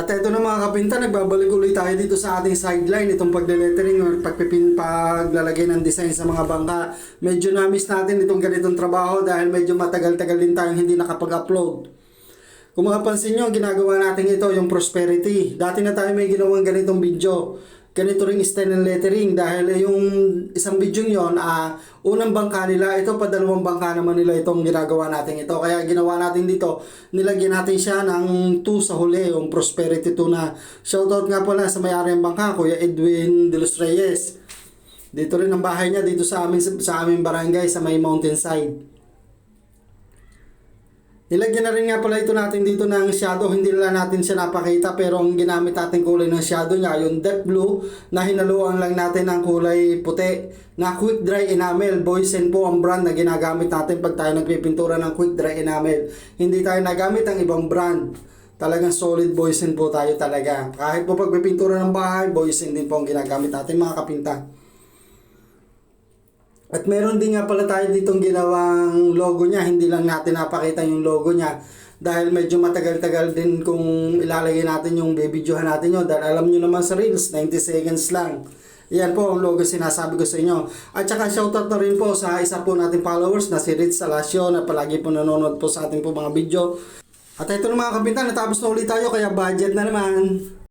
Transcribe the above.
At ito na mga kapinta, nagbabalik ulit tayo dito sa ating sideline. Itong pagle-lettering or pagpipin, paglalagay ng design sa mga bangka. Medyo na-miss natin itong ganitong trabaho dahil medyo matagal-tagal din tayong hindi nakapag-upload. Kung mapapansin nyo, ginagawa natin ito, yung prosperity. Dati na tayo may ginawang ganitong video. Ganito ring style ng lettering dahil yung isang video yon ah unang bangka nila, ito pa dalawang bangka naman nila itong ginagawa natin ito. Kaya ginawa natin dito, nilagyan natin siya ng 2 sa huli, yung prosperity 2 na. Shoutout nga pala sa may-ari ng bangka, Kuya Edwin De Los Reyes. Dito rin ang bahay niya, dito sa amin sa aming barangay sa may mountainside. Nilagyan na rin nga pala ito natin dito ng shadow. Hindi na natin siya napakita pero ang ginamit natin kulay ng shadow niya yung deep blue na hinaluan lang natin ng kulay puti na quick dry enamel. Boysen po ang brand na ginagamit natin pag tayo nagpipintura ng quick dry enamel. Hindi tayo nagamit ang ibang brand. Talagang solid Boysen po tayo talaga. Kahit po pagpipintura ng bahay, Boysen din po ang ginagamit natin mga kapinta. At meron din nga pala tayo ditong ginawang logo niya. Hindi lang natin napakita yung logo niya. Dahil medyo matagal-tagal din kung ilalagay natin yung bibidyohan natin yun. Dahil alam nyo naman sa Reels, 90 seconds lang. Yan po ang logo sinasabi ko sa inyo. At saka shoutout na rin po sa isa po nating followers na si Ritz Salacio na palagi po nanonood po sa ating po mga video. At ito na mga kabintan, natapos na ulit tayo kaya budget na naman.